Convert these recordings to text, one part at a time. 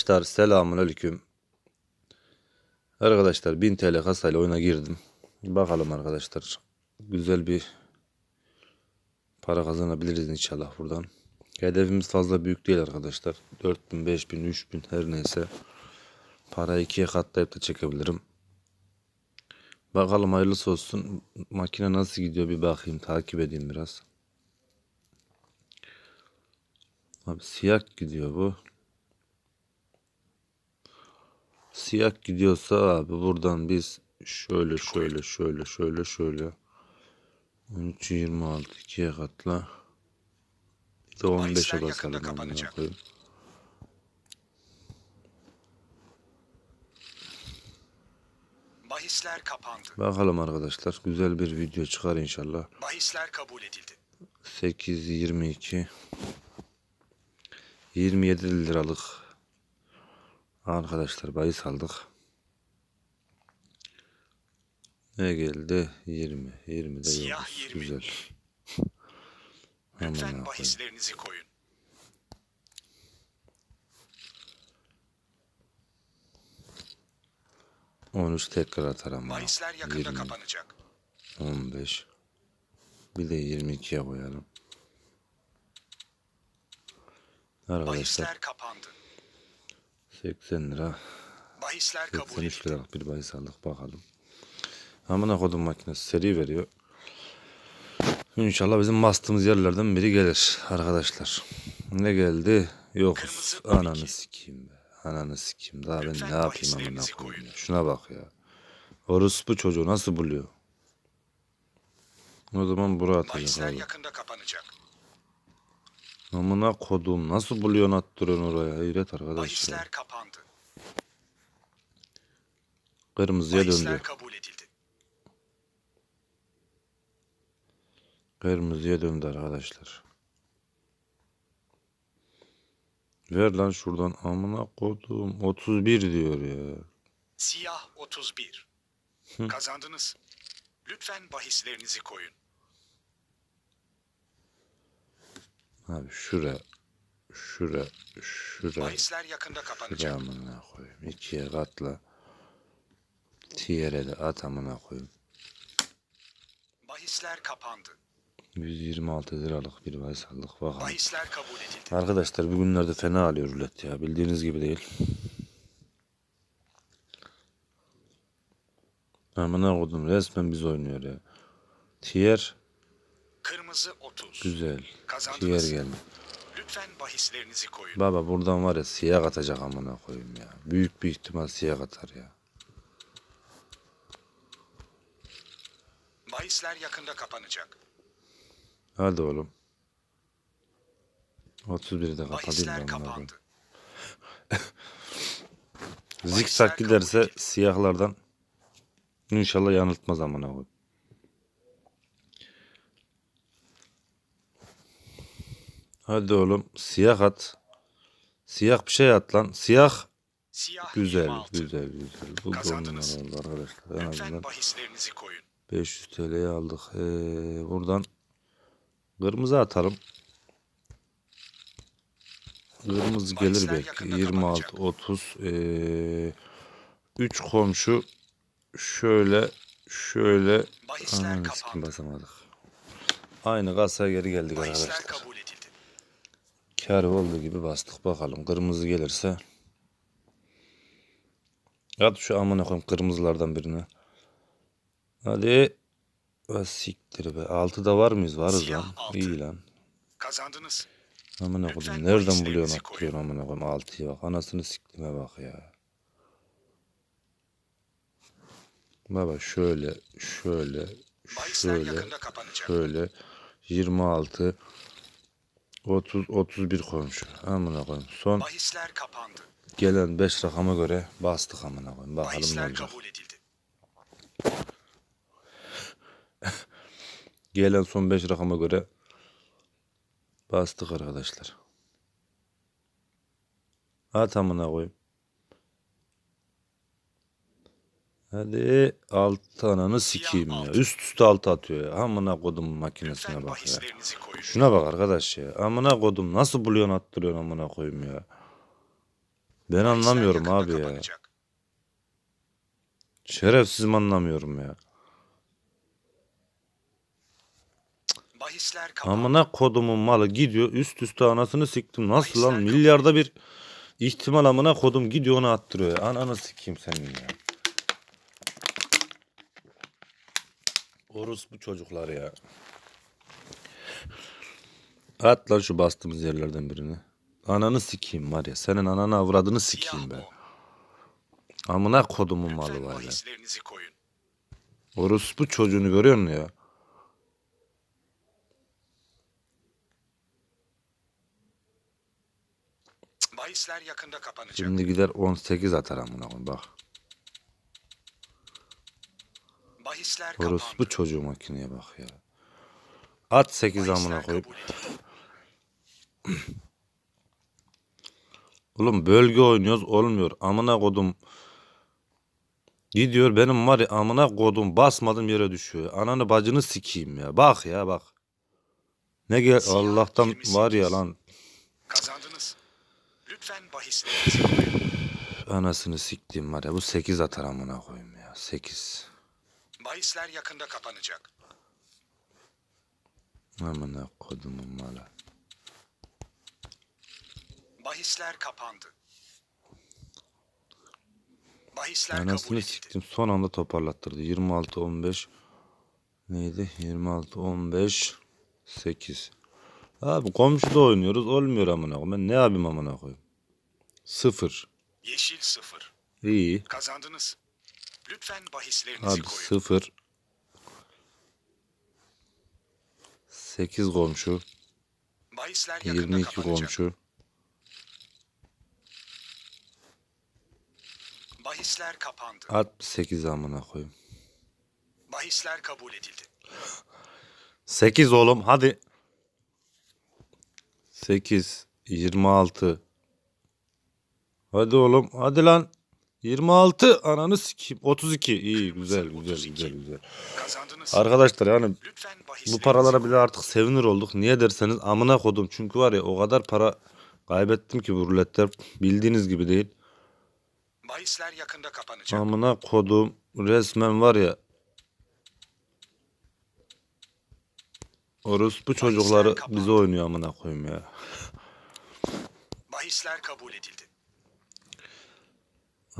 Arkadaşlar selamun aleyküm. Arkadaşlar 1000 TL kasayla oyuna girdim. Bakalım arkadaşlar. Güzel bir para kazanabiliriz inşallah buradan. Hedefimiz fazla büyük değil arkadaşlar. 4000, 5000, 3000 her neyse. Parayı ikiye katlayıp da çekebilirim. Bakalım hayırlısı olsun. Makine nasıl gidiyor bir bakayım. Takip edeyim biraz. Abi siyah gidiyor bu. Siyah gidiyorsa abi buradan biz şöyle şöyle şöyle şöyle şöyle 13 26 ikiye katla bir de 15'e Bahisler yakında basalım kapanacak. Bahisler kapandı. Bakalım arkadaşlar güzel bir video çıkar inşallah. Bahisler kabul edildi. 8 22 27 liralık arkadaşlar bahis aldık. Ne geldi? 20. 20 de Siyah yokmuş. 20. Güzel. Lütfen koyayım. bahislerinizi koyun. On üç tekrar atar ama. Bahisler yakında 20, kapanacak. 15. Bir de 22'ye koyalım. Arkadaşlar Bahisler kapandı. 80 lira. Bahisler kabul 83 edildi. liralık bir bahis aldık bakalım. Amına kodum makinesi seri veriyor. İnşallah bizim bastığımız yerlerden biri gelir arkadaşlar. Ne geldi? Yokuz. Kırmızı Ananı 12. sikeyim be. Ananı sikeyim. Daha ben Lütfen ne yapayım amına koyayım ya. Şuna bak ya. Orospu çocuğu nasıl buluyor? O zaman buraya atacak Bahisler yakında kapanacak. Amına kodum nasıl buluyorsun attırıyorsun oraya? Hayret arkadaşlar. Bahisler kapandı. Kırmızıya döndü. Bahisler kabul edildi. Kırmızıya döndü arkadaşlar. Ver lan şuradan amına kodum 31 diyor ya. Siyah 31. Kazandınız. Lütfen bahislerinizi koyun. Abi şura şura şura Bahisler yakında kapanacak. amına koyayım. İkiye katla. Tiyere de at amına koyayım. Bahisler kapandı. 126 liralık bir bahis aldık bakalım. Bahisler kabul edildi. Arkadaşlar bugünlerde fena alıyor rulet ya. Bildiğiniz gibi değil. Amına koydum resmen biz oynuyor ya. Tiyer Kırmızı 30. güzel. Kazandınız. geldi. Lütfen bahislerinizi koyun. Baba buradan var ya siyah atacak amına koyayım ya. Büyük bir ihtimal siyah atar ya. Bahisler yakında kapanacak. Hadi oğlum. 31'de kapatayım Bahisler ben bunları. kapandı. Zikzak giderse siyahlardan inşallah yanıltmaz amına koyayım. Hadi oğlum siyah at. Siyah bir şey at lan. Siyah Siyah güzel 26. güzel güzel. Bu Kazandınız. oldu arkadaşlar. En azından Lütfen bahislerinizi koyun. 500 TL'ye aldık. Ee, buradan kırmızı atalım. Kırmızı gelir Bahisler belki. yakında 26, kapanacak. 30. Ee, 3 komşu şöyle şöyle Bahisler Ananı sikim kapandı. basamadık. Aynı kasaya geri geldik Bahisler arkadaşlar. kabul. Kar olduğu gibi bastık bakalım. Kırmızı gelirse. At şu amına koyayım kırmızılardan birine. Hadi. Ha, siktir be. Altıda var mıyız? Varız Siyah lan. altı. İyi lan. Kazandınız. Amına koyayım. Nereden buluyorsun koyun. attırıyorsun amına koyayım. Altıya bak. Anasını siktime bak ya. Baba şöyle, şöyle, şöyle, şöyle. 26, 30, 31 komşu. Amına koyayım. Son Bahisler kapandı. gelen 5 rakama göre bastık amına koyayım. Bakalım ne Bahisler olacak. kabul edildi. Gelen son 5 rakama göre bastık arkadaşlar. At amına koyayım. Hadi alt ananı sikeyim ya. Üst üste altı atıyor ya. Amına kodum makinesine bak ya. Şuna bak arkadaş ya. Amına kodum nasıl buluyorsun attırıyorsun amına koyayım ya. Ben anlamıyorum abi ya. Şerefsizim anlamıyorum ya. Amına kodumun malı gidiyor üst üste anasını siktim. Nasıl lan Bahisler milyarda bir ihtimal amına kodum gidiyor onu attırıyor. Ananı sikeyim senin ya. Orus bu çocuklar ya. At lan şu bastığımız yerlerden birini. Ananı sikeyim var ya. Senin ananı avradını sikeyim Siyah be. bu. Amına kodumun malı var ya. Orus bu çocuğunu görüyor musun ya? Bahisler yakında kapanacak. Şimdi gider 18 atar amına koyayım bak. Orus kapandı. bu çocuğu makineye bak ya. At 8 amına koyup. Oğlum bölge oynuyoruz olmuyor. Amına kodum. Gidiyor benim var ya amına kodum basmadım yere düşüyor. Ananı bacını sikeyim ya. Bak ya bak. Ne gel Siyah Allah'tan 28. var ya lan Kazandınız. Lütfen bahislerinizi anasını siktiğim var ya bu 8 atar amına koyayım ya 8. Bahisler yakında kapanacak. Amına kodumun malı. Bahisler kapandı. Bahisler kabul Anasını edildi. siktim son anda toparlattırdı. 26 15 neydi? 26 15 8. Abi komşuda oynuyoruz olmuyor amına koyayım. Ben ne yapayım amına koyayım? 0. Yeşil sıfır. İyi. Kazandınız. Lütfen bahislerinizi Abi koyun. 0. 8 komşu. Bahisler yakında 22 kapanacak. komşu. Bahisler kapandı. 68 amına koyayım. Bahisler kabul edildi. 8 oğlum hadi. 8 26 Hadi oğlum hadi lan. 26 ananı sikeyim. 32 iyi güzel güzel 32. güzel güzel. Kazandınız. Arkadaşlar yani Lütfen bu paralara bile artık sevinir olduk. Niye derseniz amına kodum. Çünkü var ya o kadar para kaybettim ki bu ruletler bildiğiniz gibi değil. Bahisler yakında kapanacak. Amına kodum resmen var ya Orospu çocukları kapandı. bize oynuyor amına koyayım ya. Bahisler kabul edildi.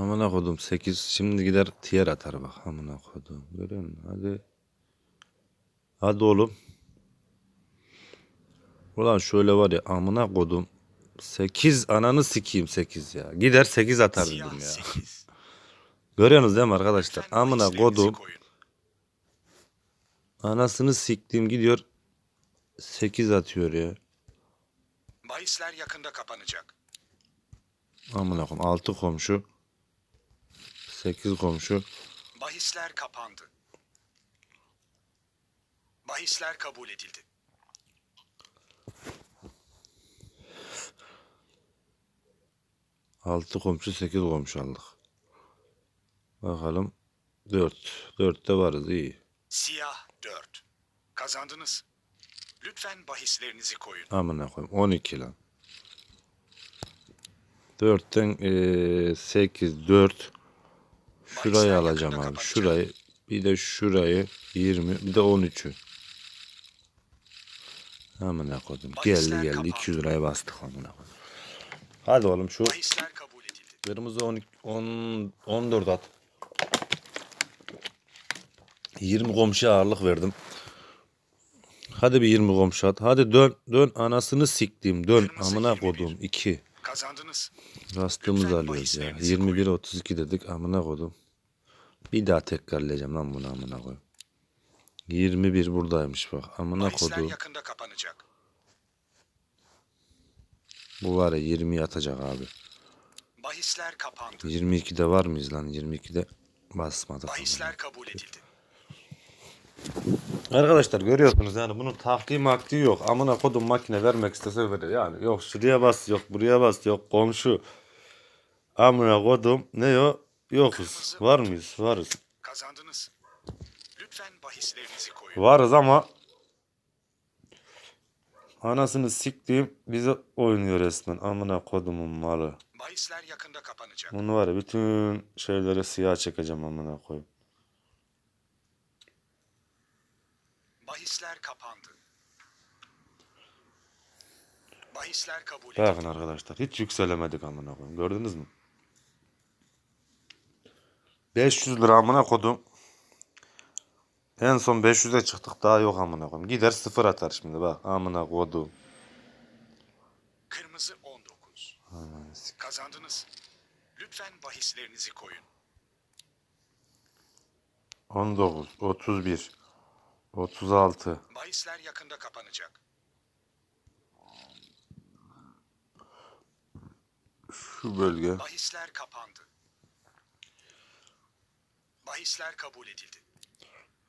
Amına kodum 8 şimdi gider tiyer atar bak amına kodum. Görüyor musun? Hadi. Hadi oğlum. Ulan şöyle var ya amına kodum. 8 ananı sikeyim 8 ya. Gider 8 atar dedim ya. 8. Görüyorsunuz değil mi arkadaşlar? Amına kodum. Anasını siktiğim gidiyor 8 atıyor ya. Bahisler yakında kapanacak. Amına koyayım 6 komşu. 8 komşu. Bahisler kapandı. Bahisler kabul edildi. Altı komşu 8 komşu aldık. Bakalım 4. 4'te varız iyi. Siyah 4. Kazandınız. Lütfen bahislerinizi koyun. Amına koyayım 12 lan. 4'ten eee 8 4 Şurayı alacağım abi. Şurayı bir de şurayı 20 bir de 13'ü. Amına koydum. Geldi geldi kapandı. 200 liraya bastık amına koydum. Hadi oğlum şu kırmızı 12 10 14 at. 20 komşuya ağırlık verdim. Hadi bir 20 komşu at. Hadi dön dön anasını siktiğim dön Kırmızı amına 21. kodum 2. Kazandınız. Rastığımızı alıyoruz ya. bahislerinizi 21 32 dedik amına kodum. Bir daha tekrarlayacağım lan bunu amına koyayım. 21 buradaymış bak. Amına kodum. yakında kapanacak. Bu var ya 20 atacak abi. Bahisler kapandı. 22'de var mıyız lan? 22'de basmadık. Bahisler kabul edildi. Arkadaşlar görüyorsunuz yani bunun taktiği maktiği yok. Amına kodum makine vermek istese verir. Yani yok şuraya bas yok buraya bas yok komşu. Amına kodum ne o? Yokuz. Var mıyız? Varız. Kazandınız. Lütfen bahislerinizi koyun. Varız ama Anasını siktiğim bize oynuyor resmen. Amına kodumun malı. Bahisler yakında kapanacak. Bunu var ya bütün şeyleri siyah çekeceğim amına koyayım. Bahisler kapandı. Bahisler kabul edildi. Bakın arkadaşlar hiç yükselemedik amına koyayım. Gördünüz mü? 500 lira amına kodum. En son 500'e çıktık daha yok amına koyayım. Gider sıfır atar şimdi bak amına kodum. Kırmızı 19. Ananı sik- Kazandınız. Lütfen bahislerinizi koyun. 19, 31, 36. Bahisler yakında kapanacak. Şu bölge. Bahisler kapandı. Bahisler kabul edildi.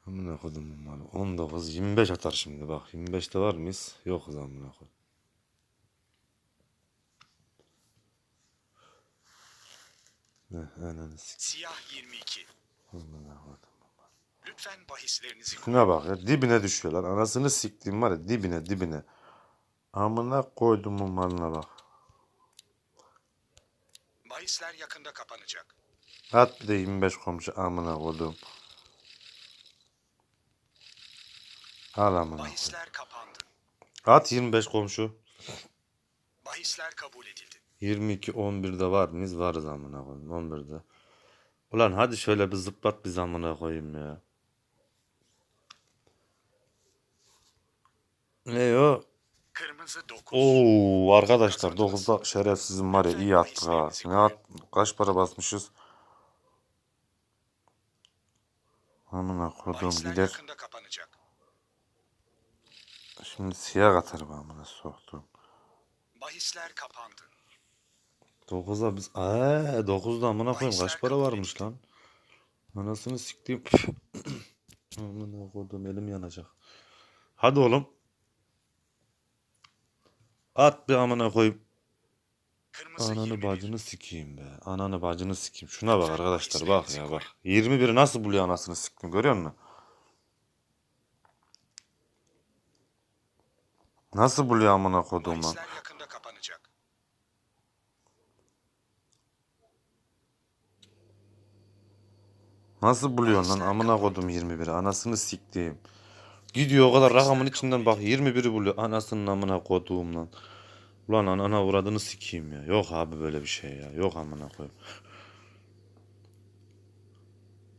Amına kodumun malı. 19, 25 atar şimdi bak. 25'te var mıyız? Yokuz amına koyayım. Ne ananı. Siyah 22. Amına kodum. Lütfen bahislerinizi. Şuna bak ya dibine düşüyorlar. Anasını siktiğim var ya dibine dibine. Amına koydumun malına bak. Bahisler yakında kapanacak. At bir de 25 komşu amına koydum. Al amına. Bahisler kapandı. At 25 komşu. Bahisler kabul edildi. 22 11'de var mıyız? Varız amına koyayım 11'de. Ulan hadi şöyle bir zıplat bir amına koyayım ya. Ne o? Kırmızı 9. Oo arkadaşlar 9'da şerefsizim var ya iyi attık ha. Ne at kaç para basmışız? Amına koyduğum Bahisler gider. yakında kapanacak. Şimdi siyah atarım amına soktum. Bahisler kapandı. 9'a biz eee 9'da amına koyayım kaç para varmış lan? Anasını siktiğim. amına koydum elim yanacak. Hadi oğlum. At bir amına koyayım. Kırmızı Ananı 21. bacını sikeyim be. Ananı bacını sikeyim. Şuna bak arkadaşlar bak ya bak. 21'i nasıl buluyor anasını siktim görüyor musun? Nasıl buluyor amına koduğum lan? Bahisler yakında kapanacak. Nasıl buluyorsun lan amına kodum 21'i anasını siktiğim. Gidiyor o kadar rakamın içinden bak 21'i buluyor anasının amına koduğum lan. Ulan anana uğradığını sikeyim ya. Yok abi böyle bir şey ya. Yok amına koyayım.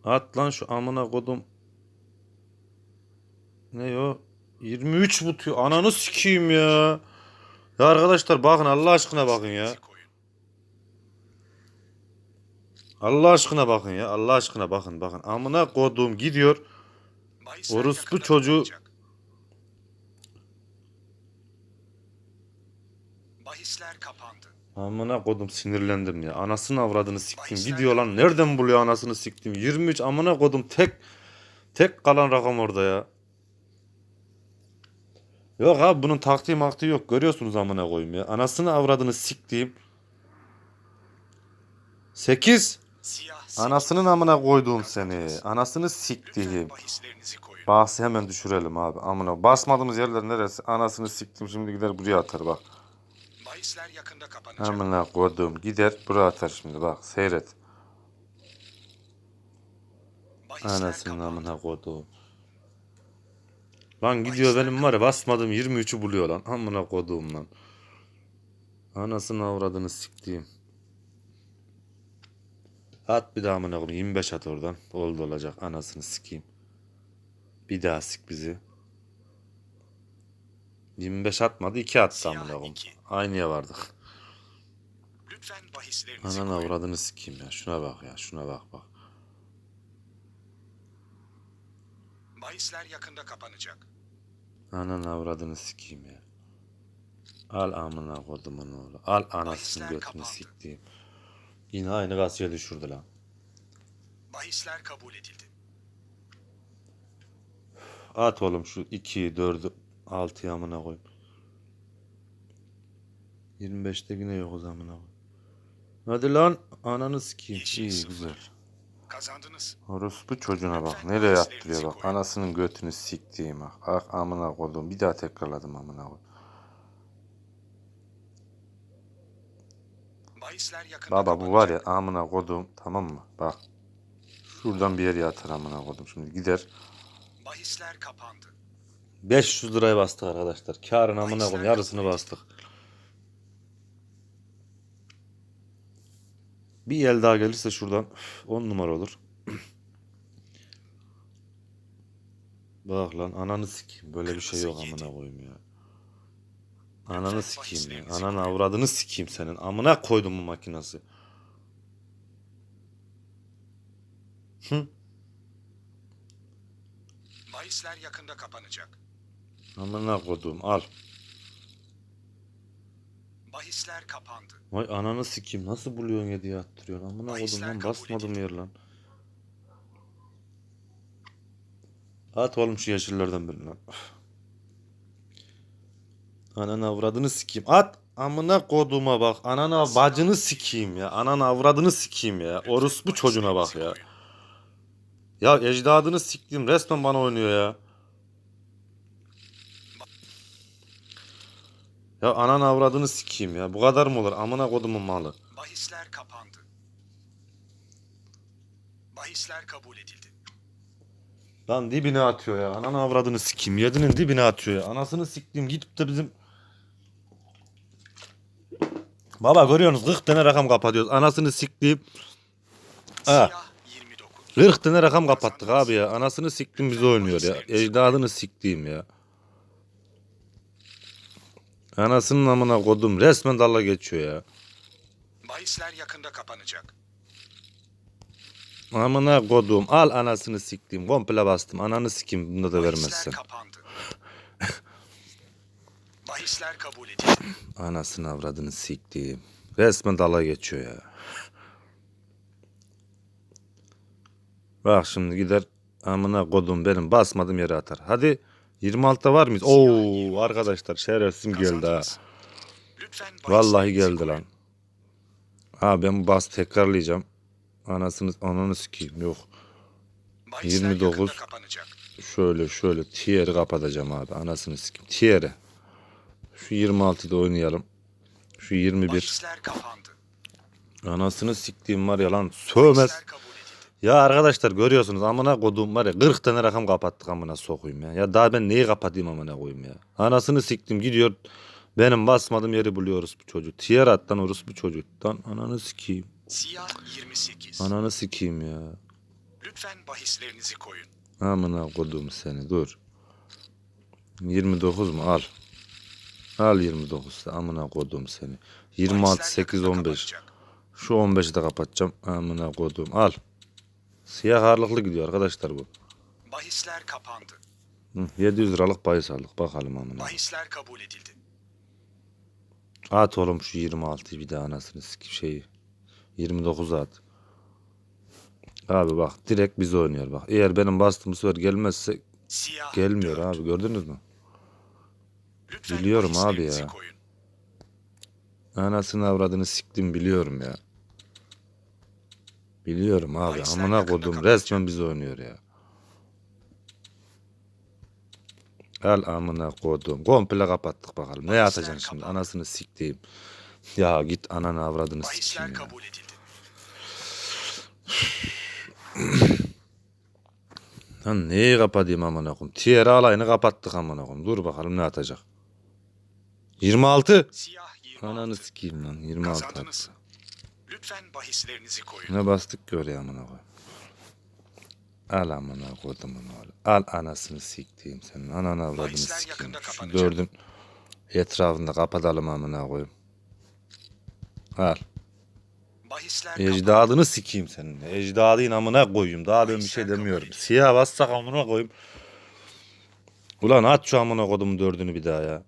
At lan şu amına kodum. Ne o? 23 butuyor. Ananı sikeyim ya. Ya arkadaşlar bakın Allah aşkına bakın ya. Allah aşkına bakın ya. Allah aşkına bakın bakın. Amına koduğum gidiyor. Orospu çocuğu- kapanacak. Bahisler kapandı. Amına kodum sinirlendim ya. Anasını avradını siktim. Bahisler Gidiyor lan. Nereden buluyor anasını siktim. 23 amına kodum tek tek kalan rakam orada ya. Yok abi bunun taktiği maktiği yok. Görüyorsunuz amına koyayım ya. Anasını avradını siktiğim. 8 Siyah Anasının amına koyduğum seni. Anasını siktiğim. Bahsi hemen düşürelim abi. Amına basmadığımız yerler neresi? Anasını siktim. Şimdi gider buraya atar bak. Bahisler yakında kapanacak. Amına koyduğum gider buraya atar şimdi bak. Seyret. Bahisler Anasının kapandı. amına koduğum. Lan gidiyor benim var ya basmadım 23'ü buluyor lan. Amına koduğum lan. Anasını avradını siktiğim. At bir daha amına koyayım. 25 at oradan. Oldu olacak. Anasını sikeyim. Bir daha sik bizi. 25 atmadı. 2 attı amına koyayım. Aynıya vardık. Lütfen bahislerinizi Ananı koyun. avradını sikeyim ya. Şuna bak ya. Şuna bak bak. Bahisler yakında kapanacak. Ananı avradını sikeyim ya. Al amına kodumun oğlu. Al anasını Bahisler götünü kapandı. siktiğim. Yine aynı gazıya düşürdü lan. Bahisler kabul edildi. At oğlum şu 2'yi 4'ü 6 amına koy. 25'te yine yokuz amına koy. Hadi lan ananı sikeyim. İyi güzel. Kazandınız. Orospu çocuğuna bak. Nereye yaptırıyor bak. Anasının götünü siktiğim bak. Ah amına koydum. Bir daha tekrarladım amına koy. Baba bu var ya amına koydum. Tamam mı? Bak. Şuradan bir yere atar amına koydum. Şimdi gider. Bahisler kapandı. 500 liraya bastık arkadaşlar. Karın amına koyayım yarısını bastık. Bir el daha gelirse şuradan 10 numara olur. Bak lan ananı sikeyim. Böyle bir şey yok amına koyayım ya. Ananı sikeyim ya. Ananı avradını sikeyim senin. Amına koydum bu makinası. Hı. Bahisler yakında kapanacak. Amına koydum al. Bahisler kapandı. Vay ananı sikeyim. Nasıl buluyorsun hediye attırıyorsun? Amına koydum Bahisler lan kabul basmadım edildi. yer lan. At oğlum şu yeşillerden birini lan. Ananı avradını sikeyim. At. Amına koduma bak. Anana bacını sikeyim ya. Ananı avradını sikeyim ya. Orospu çocuğuna bak ya. Ya ecdadını siktim. Resmen bana oynuyor ya. Ya ananı avradını sikeyim ya. Bu kadar mı olur? Amına kodumun malı. Bahisler kapandı. Bahisler kabul edildi. Lan dibine atıyor ya. Ananı avradını sikeyim. Yedinin dibine atıyor ya. Anasını sikeyim. Gidip de bizim... Baba görüyorsunuz 40 tane rakam kapatıyoruz. Anasını sikeyim. Ha. Siyah 29. 40 tane rakam kapattık abi ya. Anasını siktim bizi oynuyor ya. Ecdadını siktiğim ya. Anasının amına kodum. Resmen dalla geçiyor ya. Bahisler yakında kapanacak. Amına kodum. Al anasını siktiğim. Komple bastım. Ananı sikeyim. Bunu da Bahisler vermezsen. kapandı. Bahisler kabul edildi. Anasını avradını siktiğim. Resmen dala geçiyor ya. Bak şimdi gider amına kodum benim basmadım yere atar. Hadi 26'da var mıyız? Oo arkadaşlar şerefsim geldi ha. Vallahi geldi lan. Ha ben bu bas tekrarlayacağım. Anasını ananı sikeyim yok. Bahisler 29. yakında kapanacak. Şöyle şöyle tier'i kapatacağım abi. Anasını sikeyim. Tier'i. Şu 26'yı da oynayalım. Şu 21. Bahisler kapandı. Anasını siktiğim var ya lan. Sövmez. Ya arkadaşlar görüyorsunuz amına koduğum var ya 40 tane rakam kapattık amına sokuyum ya. Ya daha ben neyi kapatayım amına koyayım ya. Anasını siktim gidiyor. Benim basmadığım yeri buluyoruz bu çocuk. Tiyer attan orus bu çocuk. Lan ananı sikeyim. Siyah 28. Ananı sikeyim ya. Lütfen bahislerinizi koyun. Amına koduğum seni dur. 29 mu al. Al 29 da amına koduğum seni. 26 Bahisler 8 yakında 15. kapanacak. Şu 15'i de kapatacağım. Amına koduğum al. Siyah ağırlıklı gidiyor arkadaşlar bu. Bahisler kapandı. Hı, 700 liralık bahis aldık. Bakalım amına. Bahisler kabul edildi. At oğlum şu 26'yı bir daha anasını sikip şeyi. 29 at. Abi bak direkt biz oynuyor bak. Eğer benim bastığım sefer gelmezse Siyah gelmiyor dört. abi gördünüz mü? Lütfen Biliyorum abi bahislerinizi ya. koyun. Anasını avradını siktim biliyorum ya. Biliyorum abi Bahisler amına kodum resmen biz oynuyor ya. Al amına kodum. Komple kapattık bakalım. Ne atacaksın şimdi? kapandı. Anasını siktiğim. Ya git ananı avradını sikeyim ya. kabul edildi. Lan neyi kapatayım amına koyayım? Tiyer alayını kapattık amına koyayım. Dur bakalım ne atacak. 26. Siyah 26. Ananı sikeyim lan 26 Kazandınız. attı. Lütfen bahislerinizi koyun. Ne bastık oraya amına koyayım. Al amına koydum onu. Al anasını siktiğim senin. Ananı avradını Bahisler sikeyim. yakında Şu kapanacak. dördün etrafında kapatalım amına koyayım. Al. Bahisler kapandı. Ecdadını sikeyim senin. Ecdadın amına koyayım. Daha ben bir şey demiyorum. Siyah bassak amına koyayım. Ulan at şu amına koydum dördünü bir daha ya.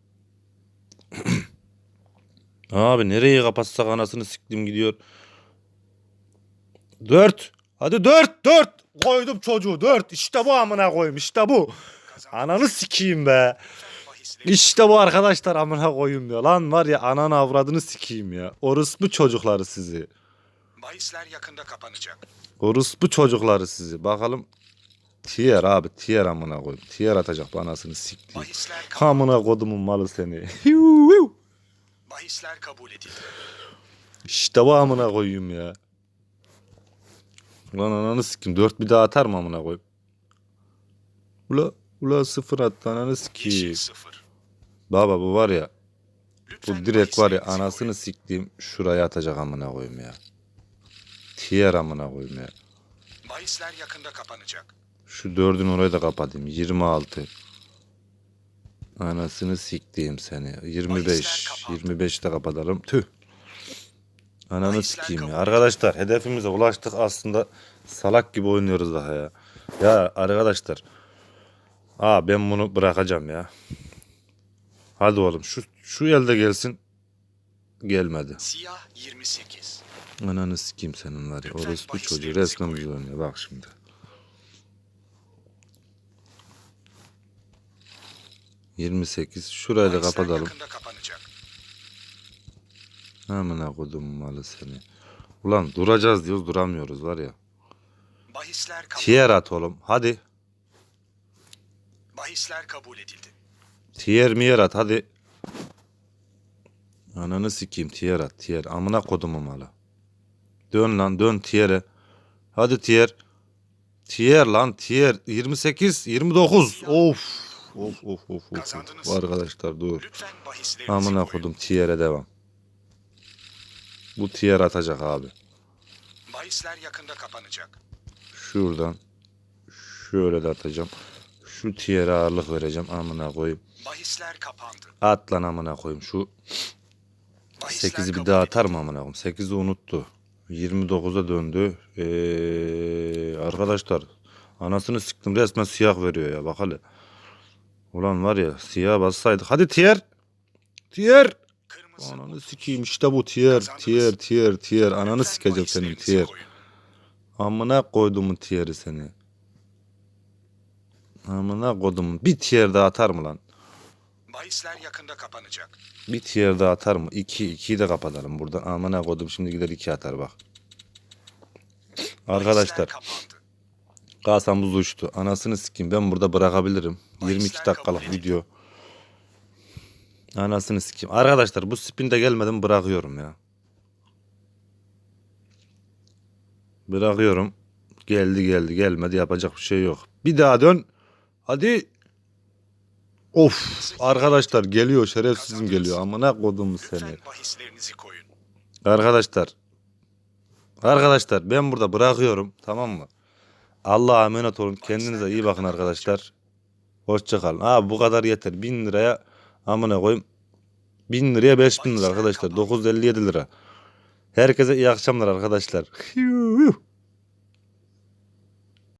Abi nereye kapatsak anasını siktim gidiyor. Dört. Hadi dört dört. Koydum çocuğu dört. İşte bu amına koyayım işte bu. Ananı sikeyim be. İşte bu arkadaşlar amına koyayım ya. Lan var ya ananı avradını sikeyim ya. Orospu çocukları sizi. Bahisler yakında kapanacak. Orospu çocukları sizi. Bakalım. Tiyer abi tiyer amına koyayım. Tiyer atacak bu anasını kabul, Amına kodumun malı seni. Bahisler kabul edildi. İşte bu amına koyayım ya. Ulan ananı sikim. Dört bir daha atar mı amına koyayım? Ula, ula sıfır attı ananı sikeyim. Sıfır. Baba bu var ya. Bu Lütfen direkt var ya anasını siktiğim şuraya atacak amına koyayım ya. Tiyer amına koyayım ya. Bahisler yakında kapanacak. Şu dördün orayı da kapatayım. 26. Anasını siktiğim seni. 25. Bahisler kapandı. 25 de kapatalım. Tüh. Ananı sikeyim ya. Arkadaşlar hedefimize ulaştık aslında. Salak gibi oynuyoruz daha ya. Ya arkadaşlar. Aa ben bunu bırakacağım ya. Hadi oğlum şu şu elde gelsin. Gelmedi. Siyah 28. Ananı sikeyim senin var ya. Orospu çocuğu resmen oynuyor. Bak şimdi. Yirmi sekiz. Şurayı da kapatalım. Amına kodum malı seni. Ulan duracağız diyoruz duramıyoruz var ya. Bahisler kabul, Tiyer at oğlum. Hadi. bahisler kabul edildi. Tiyer miyer at hadi. Ananı sikeyim tiyer at tiyer. Amına kodumu malı. Dön lan dön tiyere. Hadi tiyer. Tiyer lan tiyer. 28 29. Of. Of of of of. Kazandınız. Arkadaşlar dur. Lütfen bahislerinizi Amına koyun. kodum tiyere devam. Bu tiyer atacak abi. Bahisler yakında kapanacak. Şuradan şöyle de atacağım. Şu tiyere ağırlık vereceğim. Amına koyayım. Bahisler kapandı. At lan amına koyayım. Şu Bahisler 8'i bir daha edildi. atar mı amına koyayım? 8'i unuttu. 29'a döndü. Ee, arkadaşlar anasını sıktım resmen siyah veriyor ya bak hele. Ulan var ya siyah bassaydık. Hadi tiyer. Tiyer. Kırmızı Ananı 30. sikeyim işte bu tiyer. Kazandınız. Tiyer tiyer tiyer. Ananı sikeceğim senin koyun. Amına koydumun tiyeri seni. Amına kodumun. Bir tiyer daha atar mı lan? Bahisler yakında kapanacak. Bir tiyer daha atar mı? İki, ikiyi de kapatalım buradan. Amına kodum şimdi gider iki atar bak. Arkadaşlar. Kasamız uçtu. Anasını sikeyim ben burada bırakabilirim. Bahisler 22 kabul dakikalık video. Anasını sikeyim. Arkadaşlar bu spin de gelmedi mi bırakıyorum ya. Bırakıyorum. Geldi geldi gelmedi yapacak bir şey yok. Bir daha dön. Hadi. Of arkadaşlar geliyor şerefsizim geliyor. Amına kodum seni. Arkadaşlar. Arkadaşlar ben burada bırakıyorum. Tamam mı? Allah'a emanet olun. Kendinize iyi bakın arkadaşlar. Hoşçakalın. Abi bu kadar yeter. 1000 liraya amına koyayım. 1000 liraya 5000 lira arkadaşlar. 957 lira. Herkese iyi akşamlar arkadaşlar.